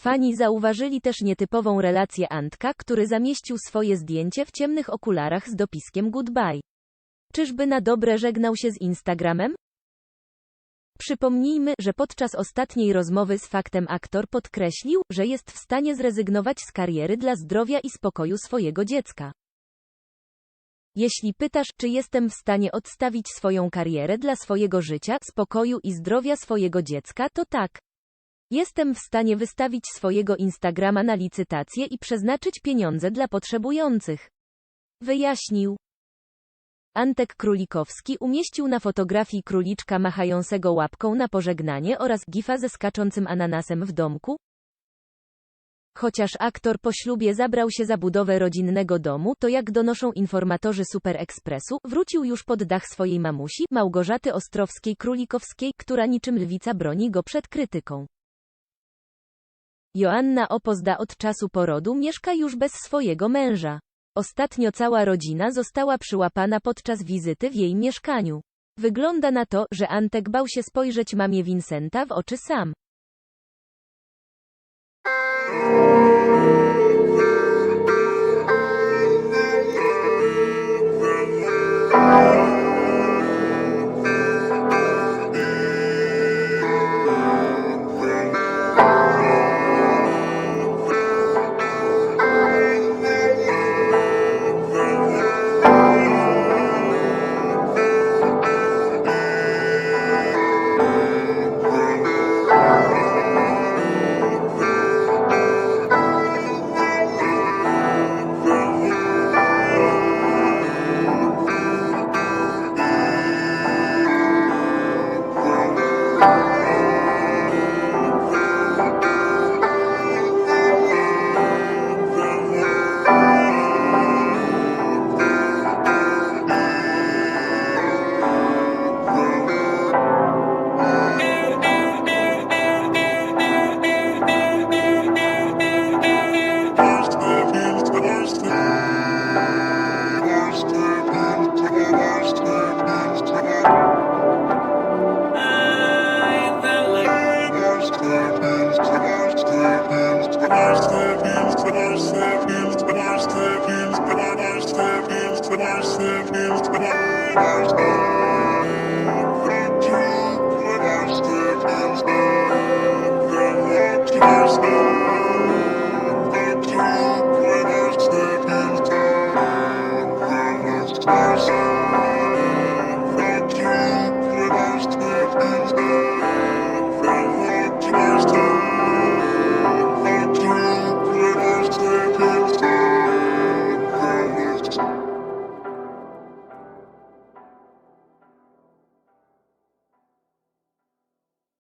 Fani zauważyli też nietypową relację Antka, który zamieścił swoje zdjęcie w ciemnych okularach z dopiskiem Goodbye. Czyżby na dobre żegnał się z Instagramem? Przypomnijmy, że podczas ostatniej rozmowy z faktem aktor podkreślił, że jest w stanie zrezygnować z kariery dla zdrowia i spokoju swojego dziecka. Jeśli pytasz, czy jestem w stanie odstawić swoją karierę dla swojego życia, spokoju i zdrowia swojego dziecka, to tak. Jestem w stanie wystawić swojego Instagrama na licytację i przeznaczyć pieniądze dla potrzebujących. Wyjaśnił. Antek Królikowski umieścił na fotografii króliczka machającego łapką na pożegnanie oraz gifa ze skaczącym ananasem w domku. Chociaż aktor po ślubie zabrał się za budowę rodzinnego domu, to jak donoszą informatorzy Super Expressu, wrócił już pod dach swojej mamusi, Małgorzaty Ostrowskiej-Królikowskiej, która niczym lwica broni go przed krytyką. Joanna Opozda od czasu porodu mieszka już bez swojego męża. Ostatnio cała rodzina została przyłapana podczas wizyty w jej mieszkaniu. Wygląda na to, że Antek bał się spojrzeć mamie Vincenta w oczy sam. Thank you.